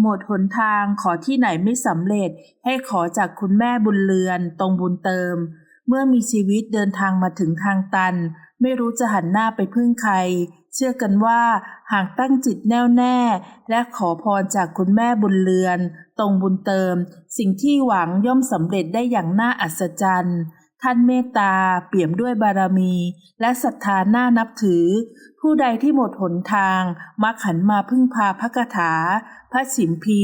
หมดหนทางขอที่ไหนไม่สำเร็จให้ขอจากคุณแม่บุญเรือนตรงบุญเติม เมื่อมีชีวิตเดินทางมาถึงทางตัน ไม่รู้จะหันหน้าไปพึ่งใคร เชื่อกันว่าหากตั้งจิตแน่วแน่ และขอพรจากคุณแม่บุญเรือน ตรงบุญเติม สิ่งที่หวังย่อมสำเร็จได้อย่างน่าอัศจรรย์ ท่านเมตตาเปี่ยมด้วยบารมี และศรัทธาน่านับถือ ผู้ใดที่หมดหนทางมักหันมาพึ่งพาพระคาถา พระฉิมพี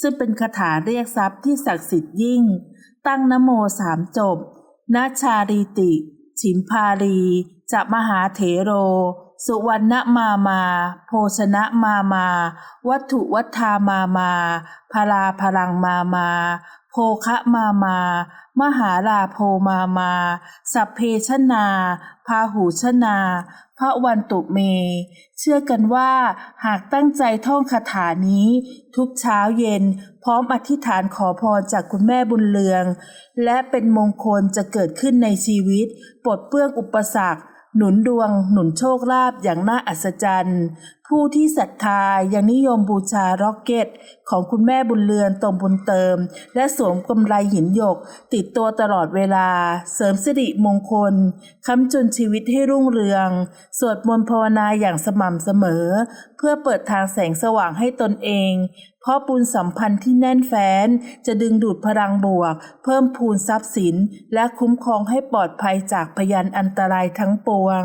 ซึ่งเป็นคาถาเรียกทรัพย์ที่ศักดิ์สิทธิ์ยิ่ง ตั้งนโมสามจบนาชารีติ ฉิมพารีจะมหาเถโร สุวรรณมามา โภชนะมามา วัตถุวัฏามามาพาราพลังมามา ภคะมามา มหาลาโพมามา สัพเพชนา พาหูชนาพระวันตุเม เชื่อกันว่าหากตั้งใจท่องคาถานี้ ทุกเช้าเย็น พร้อมอธิษฐานขอพรจากคุณแม่บุญเรือง และเป็นมงคลจะเกิดขึ้นในชีวิตปลดเปลื้องอุปสรรค หนุนดวง หนุนโชคลาภอย่างน่าอัศจรรย์ ผู้ที่ศรัทธายังนิยมบูชาร็อกเก็ต ของคุณแม่บุญเรือนตรงบุญเติม และสวมกำไรหินหยก ติดตัวตลอดเวลา เสริมสิริมงคลค้ำจุนชีวิตให้รุ่งเรือง สวดมนต์ภาวนาอย่างสม่ำเสมอ เพื่อเปิดทางแสงสว่างให้ตนเอง เพราะบุญสัมพันธ์ที่แน่นแฟ้น จะดึงดูดพลังบวก เพิ่มพูนทรัพย์สิน และคุ้มครองให้ปลอดภัยจากพยานอันตรายทั้งปวง